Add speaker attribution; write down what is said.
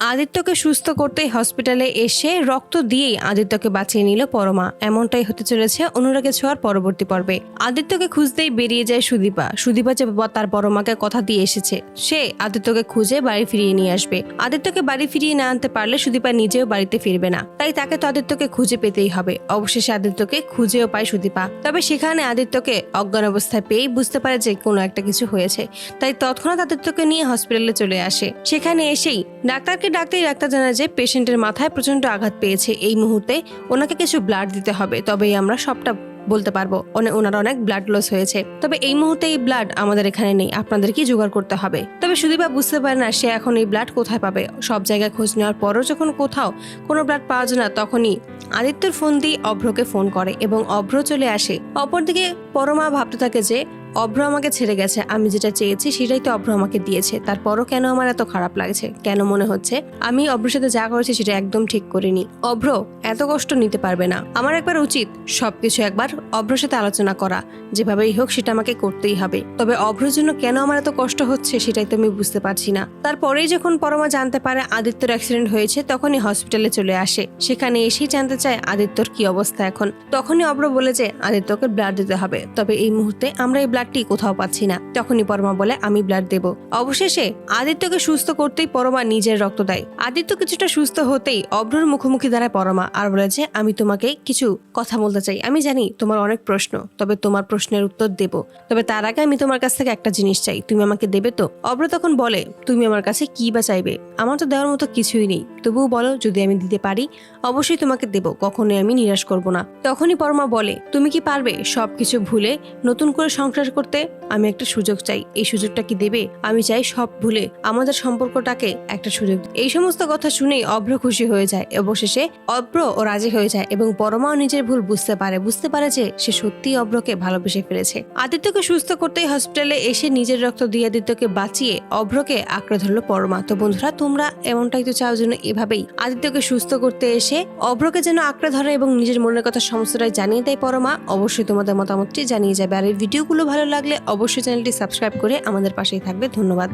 Speaker 1: আদিত্যকে সুস্থ করতেই হসপিটালে এসে রক্ত দিয়েই আদিত্যকে বাঁচিয়ে নিল পরমা। এমনটাই হতে চলেছে অনুরাগে ছোঁয়ার পরবর্তী পর্বে। আদিত্যকে খুঁজতেই বেরিয়ে যায় সুদীপা। সুদীপা যে তার পরমাকে কথা দিয়ে এসেছে, সে আদিত্যকে খুঁজে বাড়ি ফিরিয়ে নিয়ে আসবে। আদিত্যকে বাড়ি ফিরিয়ে না আনতে পারলে সুদীপা নিজেও বাড়িতে ফিরবে না। তাই তাকে তো আদিত্যকে খুঁজে পেতেই হবে। অবশেষে আদিত্যকে খুঁজেও পায় সুদীপা। তবে সেখানে আদিত্যকে অজ্ঞান অবস্থায় পেয়েই বুঝতে পারে যে কোনো একটা কিছু হয়েছে। তাই তৎক্ষণাৎ আদিত্যকে নিয়ে হসপিটালে চলে আসে। সেখানে এসেই ডাক্তারকে ডাকতেই ডাক্তার জানায় যে পেশেন্টের মাথায় প্রচণ্ড আঘাত পেয়েছে। এই মুহূর্তে ওনাকে কিছু ব্লাড দিতে হবে, তবেই আমরা সবটা বলতে পারব। ওনে- ওনার অনেক ব্লাড লস হয়েছে। তবে এই মুহূর্তে এই ব্লাড আমাদের এখানে নেই আপনাদেরকে জোগাড় করতে হবে? তবে সুদীপা বুঝতে পারে না সে এখন এই ব্লাড কোথায় পাবে। সব জায়গায় খোঁজ নেওয়ার পরও যখন কোথাও কোনো ব্লাড পাওয়া যায় না, তখনই আদিত্যর ফোন দিয়ে অভ্রকে ফোন করে এবং অভ্র চলে আসে। অপরদিকে পরমা ভাবতে থাকে যে অভ্র আমাকে ছেড়ে গেছে, আমি যেটা চেয়েছি সেটাই তো অভ্র আমাকে দিয়েছে। তারপরও কেন আমার এত খারাপ লাগছে? কেন মনে হচ্ছে? আমি অভ্রের সাথে যা করেছি সেটা একদম ঠিক করিনি। অভ্র, এত কষ্ট নিতে পারবে না। আমার একবার উচিত সবকিছু একবার অভ্রের সাথে আলোচনা করা। যেভাবেই হোক সেটা আমাকে করতেই হবে। তবে অভ্রের জন্য কেন আমার এত কষ্ট হচ্ছে সেটাই তো আমি বুঝতে পারছি না। তারপরেই যখন পরমা জানতে পারে আদিত্যর অ্যাক্সিডেন্ট হয়েছে, তখনই হসপিটালে চলে আসে। সেখানে এসেই জানতে চায় আদিত্যর কি অবস্থা এখন। তখনই অভ্র বলে যে, আদিত্যকে ব্লাড দিতে হবে। তবে এই মুহূর্তে আমরা এই ব্লাডটি কোথাও পাচ্ছি না। তখনই পরমা বলে, আমি ব্লাড দেব। অবশেষে আদিত্যকে সুস্থ করতেই পরমা নিজের রক্ত দেয়। আদিত্য কিছুটা সুস্থ হতেই অভ্রর মুখোমুখি দাঁড়ায় পরমা আর বলে যে, আমি তোমাকে কিছু কথা বলতে চাই। আমি জানি তোমার অনেক প্রশ্ন, তবে তোমার প্রশ্নের উত্তর দেব। তবে তার আগে আমি তোমার কাছ থেকে একটা জিনিস চাই। তুমি আমাকে দেবে তো? অভ্র তখন বলে, তুমি আমার কাছে কি বা চাইবে? আমার তো দেওয়ার মতো কিছুই নেই। তবুও বলো, যদি আমি দিতে পারি, অবশ্যই তোমাকে দেব। কখনোই আমি নিরাশ করব না। তখনই পরমা বলে, তুমি কি পারবে সবকিছু ভুলে নতুন করে সংসার করতে আমি একটা সুযোগ চাই। এই সুযোগটা কি দেবে? আমি চাই সব ভুলে আমাদের সম্পর্কটাকে একটা সুযোগ। এই সমস্ত কথা শুনেই অভ্র খুশি হয়ে যায়। অবশেষে অভ্র ও রাজি হয়ে যায় এবং পরমাও নিজের ভুল বুঝতে পারে। বুঝতে পারে যে সে সত্যিই অভ্রকে ভালোবেসে ফেলেছে। আদিত্যকে সুস্থ করতেই হসপিটালে এসে নিজের রক্ত দিয়ে আদিত্যকে বাঁচিয়ে অভ্রকে আঁকড়ে ধরলো পরমা। তো বন্ধুরা, তোমরা এমনটাই তো চাও যেন এভাবেই আদিত্যকে সুস্থ করতে এসে অভ্রকে যেন আঁকড়ে ধরে এবং নিজের মনের কথা সমস্তটাই জানিয়ে দেয় পরমা। অবশ্যই তোমাদের মতামতটি জানিয়ে যাবে। আর এই ভিডিওগুলো ভালো লাগলে অবশ্যই চ্যানেলটি সাবস্ক্রাইব করে আমাদের পাশেই থাকবে। ধন্যবাদ।